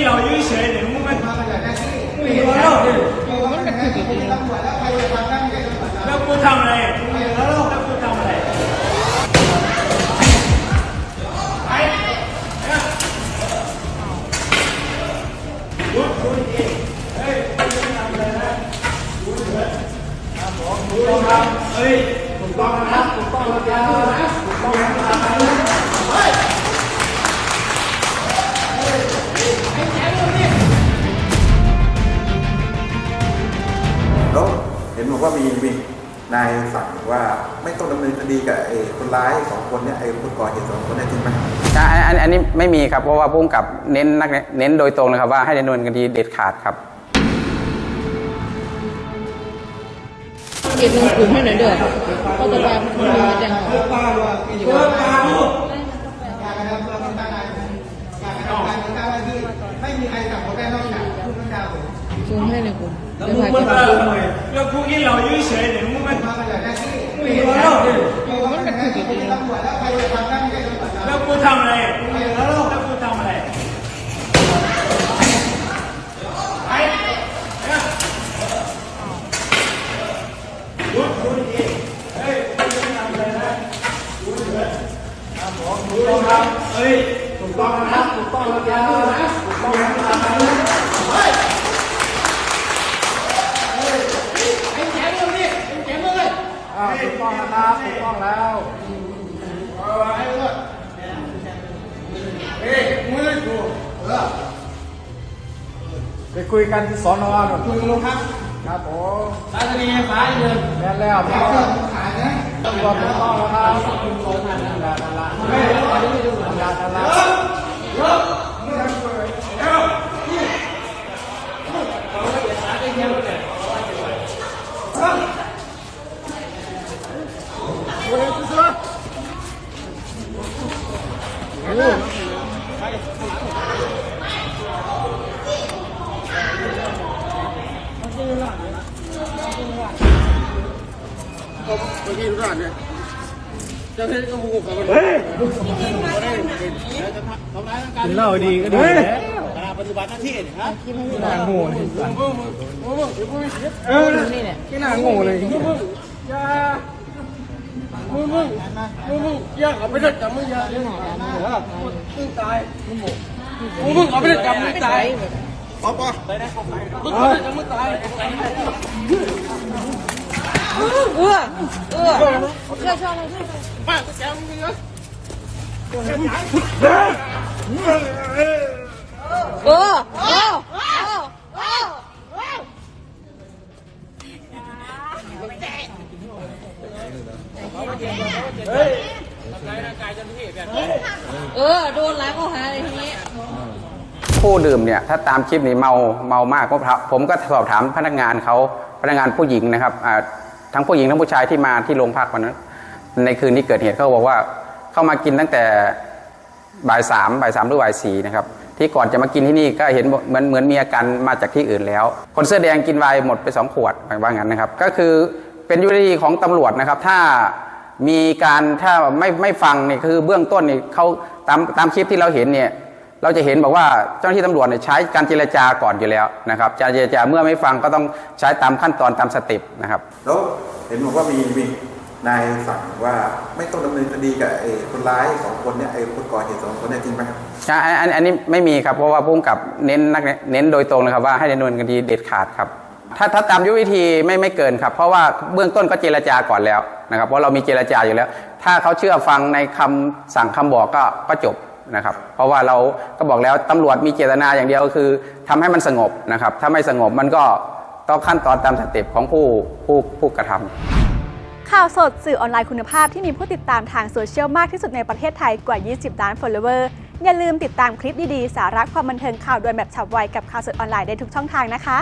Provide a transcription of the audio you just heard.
พี่เรายื้อเฉยเดี๋ยวมึงไม่ทำอะไรนะพี่ไม่เห็นแล้วแล้วกูทำอะไรแล้วกูทำอะไรไปลุกคุณเองเฮ้ยคุณทำอะไรนะคุณเถอะผมคุณทำเฮ้ยผมต้องนะผมต้องนะ เห็นบอกว่ามีมีนายสั่งว่าไม่ต้องดำเนินคดีกับไอ้คนร้ายสองคนเนี่ยไอ้คนก่อเหตุสองคนเนี่ยจริงไหมอ่าอันอันอันนี้ไม่มีครับเพราะว่าพุ่งกับเน้นนักเน้นโดยตรงเลยครับว่าให้ดำเนินคดีเด็ดขาดครับเก็บเงินกลุ่มให้หน่อยเด้อก็จะมาคุณมาแจ้งความ ซูมให้ในกลุ่มแล้วเดี๋ยวมึงถ่ายมันเก็บมาทำไมแล้วพวกนี้เราอยู่เฉยเนี่ยมึงมันไม่有了แล้วกูทำอะไรแล้วกูทำอะไรเฮ้ยถูกต้องนะครับถูกต้องนะครับถูกต้องนะครับ อ่าถูกต้องนะครับถูกต้องแล้ว ไปคุยกันที่สอนอหน่อยคุยกันลงครับครับผมสาธารณฟ้าเงินแล้วแล้วแล้วขายนะถูกต้องถูกต้องแล้วครับนั่นละนั่นละนั่นละนั่นละ กินเหล้าดีก็ดีปฏิบัติหน้าที่นะครับหน้าโง่เลยเออนี่เนี่ยไม่น่าโง่เลยยามึงมึงมึงมึงยาเอาไปเด็ดจับมึงยาเดี๋ยวมึงตายมึงมึงเอาไปเด็ดจับมึงตาย ปอปอมึงเอาไปเด็ดจับมึงตายเออเออเชื่อชอบเลยป้าแกมึงเยอะเออเออเออเออเออโดนหลายข้อหาเลยทีนี้ ผู้ดื่มเนี่ยถ้าตามคลิปนี้เมาเมามากผมก็สอบถามพนักงานเขาพนักงานผู้หญิงนะครับทั้งผู้หญิงทั้งผู้ชายที่มาที่โรงพักวันนั้น ในคืนที่เกิดเหตุเขาบอกว่าเข้ามากินตั้งแต่บ่ายสามบ่ายสามหรือบ่ายสี่นะครับที่ก่อนจะมากินที่นี่ก็เห็นเหมือนเหมือนมีอาการมาจากที่อื่นแล้ว คนเสื้อแดงกินไวน์หมดไปสองขวดว่างั้นนะครับ ก็คือเป็นยุทธวิธีของตำรวจนะครับ ถ้ามีการถ้าไม่ไม่ฟังเนี่ยคือเบื้องต้นนี่เขาตามตามคลิปที่เราเห็นเนี่ย เราจะเห็นบอกว่าเจ้าหน้าที่ตำรวจเนี่ยใช้การเจรจาก่อนอยู่แล้วนะครับการเจรจาเมื่อไม่ฟังก็ต้องใช้ตามขั้นตอนตามสเต็ปนะครับแล้วเห็นบอกว่ามีมีนายสั่งว่าไม่ต้องดำเนินคดีกับไอ้คนร้ายสองคนเนี่ยไอ้คนก่อเหตุสองคนเนี่ยจริงไหมอ่าอันอันอันนี้ไม่มีครับเพราะว่าพุ่งกับเน้นนักเน้นโดยตรงเลยครับว่าให้ดำเนินคดีเด็ดขาดครับถ้าถ้าตามยุทธวิธีไม่ไม่เกินครับ เพราะว่าเบื้องต้นก็เจรจาก่อนแล้วนะครับเพราะเรามีเจรจาอยู่แล้ว ถ้าเขาเชื่อฟังในคำสั่งคำบอกก็ก็จบ นะครับ เพราะว่าเราก็บอกแล้วตำรวจมีเจตนาอย่างเดียวก็คือทำให้มันสงบนะครับ ถ้าไม่สงบมันก็ต้องขั้นตอนตามสเต็ปของผู้ผู้ผู้กระทำข่าวสดสื่อออนไลน์คุณภาพที่มีผู้ติดตามทางโซเชียลมากที่สุดในประเทศไทยกว่า 20 ล้าน follower อย่าลืมติดตามคลิปดีๆ สาระความบันเทิงข่าวด่วนแบบฉับไวกับข่าวสดออนไลน์ได้ทุกช่องทางนะคะ